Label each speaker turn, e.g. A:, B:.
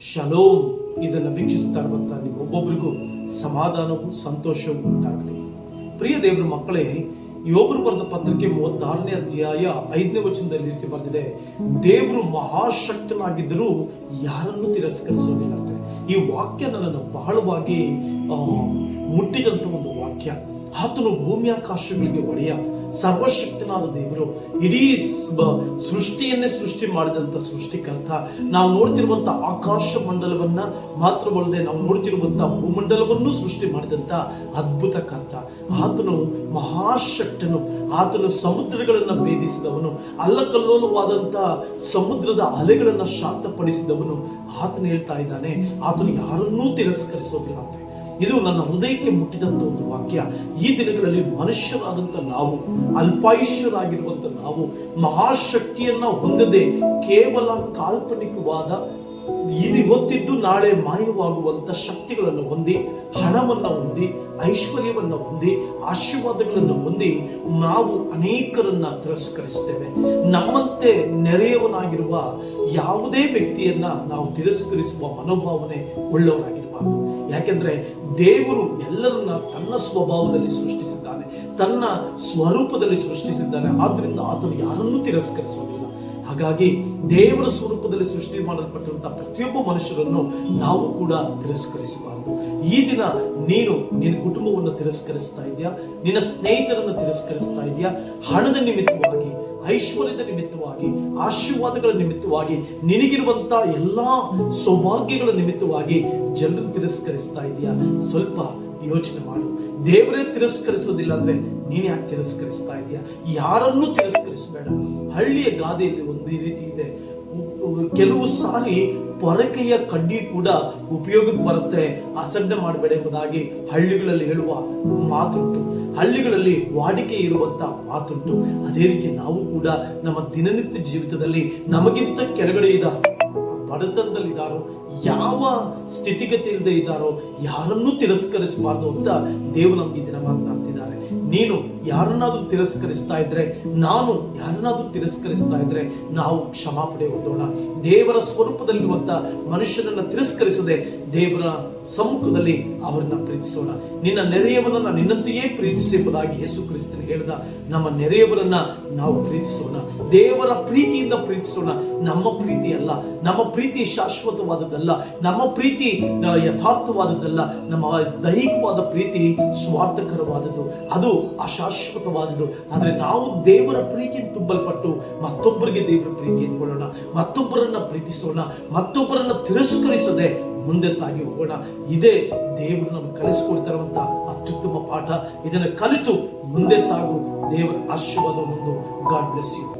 A: Shalom ಇದನ್ನು ವೀಕ್ಷಿಸ್ತಾ ಇರುವಂತ ನೀವು ಒಬ್ಬೊಬ್ಬರಿಗೂ ಸಮಾಧಾನವೂ ಸಂತೋಷವೂ ಉಂಟಾಗಲಿ. ಪ್ರಿಯ ದೇವರ ಮಕ್ಕಳೇ, ಯೋಬರು ಬರೆದ ಪತ್ರಿಕೆ ಮೂವತ್ತಾರನೇ ಅಧ್ಯಾಯ ಐದನೇ ವಚನದಲ್ಲಿ ರೀತಿ ಬರೆದಿದೆ. ದೇವರು ಮಹಾಶಕ್ತನಾಗಿದ್ದರೂ ಯಾರನ್ನು ತಿರಸ್ಕರಿಸೋದಿಲ್ಲ ಈ ವಾಕ್ಯ ನನ್ನನ್ನು ಬಹಳವಾಗಿ ಮುಟ್ಟಿದಂಥ ಒಂದು ವಾಕ್ಯ. ಆತನು ಭೂಮಿಯಾಕಾಶಗಳಿಗೆ ಒಡೆಯ ಸರ್ವಶಕ್ತನಾದ ದೇವರು ಇಡೀ ಸೃಷ್ಟಿಯನ್ನೇ ಸೃಷ್ಟಿ ಮಾಡಿದಂತ ಸೃಷ್ಟಿಕರ್ತ. ನಾವು ನೋಡ್ತಿರುವಂತ ಆಕಾಶ ಮಂಡಲವನ್ನ ಮಾತ್ರವಲ್ಲದೆ ನಾವು ನೋಡ್ತಿರುವಂತ ಭೂಮಂಡಲವನ್ನು ಸೃಷ್ಟಿ ಮಾಡಿದಂತ ಅದ್ಭುತ ಕರ್ತ. ಆತನು ಮಹಾಶಕ್ತನು. ಆತನು ಸಮುದ್ರಗಳನ್ನ ಭೇದಿಸಿದವನು. ಅಲ್ಲಕಲ್ಲೋಲವಾದಂತ ಸಮುದ್ರದ ಅಲೆಗಳನ್ನ ಶಾಂತಪಡಿಸಿದವನು. ಆತನು ಹೇಳ್ತಾ ಇದ್ದಾನೆ, ಆತನು ಯಾರನ್ನೂ ತಿರಸ್ಕರಿಸೋದಿಲ್ಲ ಅಂತೆ. ಇದು ನನ್ನ ಹೃದಯಕ್ಕೆ ಮುಟ್ಟಿದಂತ ಒಂದು ವಾಕ್ಯ. ಈ ದಿನಗಳಲ್ಲಿ ಮನುಷ್ಯರಾದಂತ ನಾವು, ಅಲ್ಪಾಯುಷ್ಯರಾಗಿರುವಂತ ನಾವು, ಮಹಾಶಕ್ತಿಯನ್ನ ಹೊಂದದೆ ಕೇವಲ ಕಾಲ್ಪನಿಕವಾದ ಇದು ಗೊತ್ತಿದ್ದು ನಾಳೆ ಮಾಯವಾಗುವಂಥ ಶಕ್ತಿಗಳನ್ನು ಹೊಂದಿ, ಹಣವನ್ನ ಹೊಂದಿ, ಐಶ್ವರ್ಯವನ್ನ ಹೊಂದಿ, ಆಶೀರ್ವಾದಗಳನ್ನು ಹೊಂದಿ ನಾವು ಅನೇಕರನ್ನ ತಿರಸ್ಕರಿಸ್ತೇವೆ. ನಮ್ಮಂತೆ ನೆರೆಯವನಾಗಿರುವ ಯಾವುದೇ ವ್ಯಕ್ತಿಯನ್ನ ನಾವು ತಿರಸ್ಕರಿಸುವ ಮನೋಭಾವನೆ ಉಳ್ಳವರಾಗಿರಬಾರ್ದು. ಯಾಕೆಂದ್ರೆ ದೇವರು ಎಲ್ಲರನ್ನ ತನ್ನ ಸ್ವಭಾವದಲ್ಲಿ ಸೃಷ್ಟಿಸಿದ್ದಾನೆ, ತನ್ನ ಸ್ವರೂಪದಲ್ಲಿ ಸೃಷ್ಟಿಸಿದ್ದಾನೆ. ಆದ್ರಿಂದ ಆತನು ಯಾರನ್ನೂ ತಿರಸ್ಕರಿಸೋದಿಲ್ಲ ಹಾಗಾಗಿ ದೇವರ ಸ್ವರೂಪದಲ್ಲಿ ಸೃಷ್ಟಿ ಮಾಡಲ್ಪಟ್ಟಿರುವಂತಹ ಪ್ರತಿಯೊಬ್ಬ ಮನುಷ್ಯರನ್ನು ನಾವು ಕೂಡ ತಿರಸ್ಕರಿಸಬಾರದು. ಈ ದಿನ ನೀನು ನಿನ್ನ ಕುಟುಂಬವನ್ನು ತಿರಸ್ಕರಿಸ್ತಾ ಇದೆಯಾ? ನಿನ್ನ ಸ್ನೇಹಿತರನ್ನು ತಿರಸ್ಕರಿಸ್ತಾ ಇದೆಯಾ? ಹಣದ ನಿಮಿತ್ತವಾಗಿ ಐಶ್ವರ್ಯದ ನಿಮಿತ್ತವಾಗಿ, ಆಶೀರ್ವಾದಗಳ ನಿಮಿತ್ತವಾಗಿ, ನಿನಗಿರುವಂತ ಎಲ್ಲಾ ಸೌಭಾಗ್ಯಗಳ ನಿಮಿತ್ತವಾಗಿ ಜನರನ್ನು ತಿರಸ್ಕರಿಸ್ತಾ ಇದೆಯಾ? ಸ್ವಲ್ಪ ಯೋಚನೆ ಮಾಡು. ದೇವರೇ ತಿರಸ್ಕರಿಸೋದಿಲ್ಲ ಅಂದ್ರೆ ನೀನ್ ಯಾಕೆ ತಿರಸ್ಕರಿಸ್ತಾ ಇದೆಯಾ? ಯಾರನ್ನೂ ತಿರಸ್ಕರಿಸಬೇಡ. ಹಳ್ಳಿಯ ಗಾದೆಯಲ್ಲಿ ಒಂದು ರೀತಿ ಇದೆ. ಕೆಲವು ಸಾರಿ ಪೊರಕೆಯ ಕಡ್ಡಿ ಕೂಡ ಉಪಯೋಗಕ್ಕೆ ಬರುತ್ತೆ. ಅಸಡ್ಡೆ ಮಾಡಬೇಡ ಎಂಬುದಾಗಿ ಹಳ್ಳಿಗಳಲ್ಲಿ ಹೇಳುವ ಮಾತುಂಟು. ಹಳ್ಳಿಗಳಲ್ಲಿ ವಾಡಿಕೆ ಇರುವಂತ ಮಾತುಂಟು. ಅದೇ ರೀತಿ ನಾವು ಕೂಡ ನಮ್ಮ ದಿನನಿತ್ಯ ಜೀವಿತದಲ್ಲಿ ನಮಗಿಂತ ಕೆಳಗಡೆ ಇದ್ದ ಬಡತನದಲ್ಲಿದ್ದಾರೋ ಯಾವ ಸ್ಥಿತಿಗತಿ ಇಲ್ಲದೆ ಇದ್ದಾರೋ ಯಾರನ್ನೂ ತಿರಸ್ಕರಿಸಬಾರ್ದು ಅಂತ ದೇವರು ನಮ್ಗೆ ದಿನ ಮಾತನಾಡ್ತಿದ್ದಾರೆ. ನೀನು ಯಾರನ್ನಾದ್ರೂ ತಿರಸ್ಕರಿಸ್ತಾ ಇದ್ರೆ, ನಾನು ಯಾರನ್ನಾದ್ರೂ ತಿರಸ್ಕರಿಸ್ತಾ ಇದ್ರೆ ನಾವು ಕ್ಷಮಾಪಣೆ ಹೊಂದೋಣ ದೇವರ ಸ್ವರೂಪದಲ್ಲಿರುವಂತ ಮನುಷ್ಯನನ್ನ ತಿರಸ್ಕರಿಸದೆ ದೇವರ ಸಮ್ಮುಖದಲ್ಲಿ ಅವರನ್ನ ಪ್ರೀತಿಸೋಣ. ನಿನ್ನ ನೆರೆಯವರನ್ನ ನಿನ್ನಂತೆಯೇ ಪ್ರೀತಿಸಿರುವುದಾಗಿ ಯೇಸು ಕ್ರಿಸ್ತನ್ ಹೇಳಿದ, ನಮ್ಮ ನೆರೆಯವರನ್ನ ನಾವು ಪ್ರೀತಿಸೋಣ. ದೇವರ ಪ್ರೀತಿಯಿಂದ ಪ್ರೀತಿಸೋಣ. ನಮ್ಮ ಪ್ರೀತಿ ಅಲ್ಲ, ನಮ್ಮ ಪ್ರೀತಿ ಶಾಶ್ವತವಾದದ್ದಲ್ಲ. ನಮ್ಮ ಪ್ರೀತಿ ಯಥಾರ್ಥವಾದದ್ದಲ್ಲ, ನಮ್ಮ ದೈಹಿಕವಾದ ಪ್ರೀತಿ ಸ್ವಾರ್ಥಕರವಾದದ್ದು. ಅದು ಅಶಾಶ್ವತವಾದದ್ದು. ಆದರೆ ನಾವು ದೇವರ ಪ್ರೀತಿಯನ್ನು ತುಂಬಲ್ಪಟ್ಟು ಮತ್ತೊಬ್ಬರಿಗೆ ದೇವರ ಪ್ರೀತಿ ಕೊಡೋಣ ಮತ್ತೊಬ್ಬರನ್ನ ಪ್ರೀತಿಸೋಣ. ಮತ್ತೊಬ್ಬರನ್ನ ತಿರಸ್ಕರಿಸದೆ ಮುಂದೆ ಸಾಗಿ ಹೋಗೋಣ. ಇದೇ ದೇವರು ನಮ್ಗೆ ಕಲಿಸಿಕೊಡ್ತಿರುವಂತ ಅತ್ಯುತ್ತಮ ಪಾಠ. ಇದನ್ನು ಕಲಿತು ಮುಂದೆ ಸಾಗು. ದೇವರ ಆಶೀರ್ವಾದ ಒಂದು ಗಾಡ್ ಬ್ಲೆಸ್ ಯು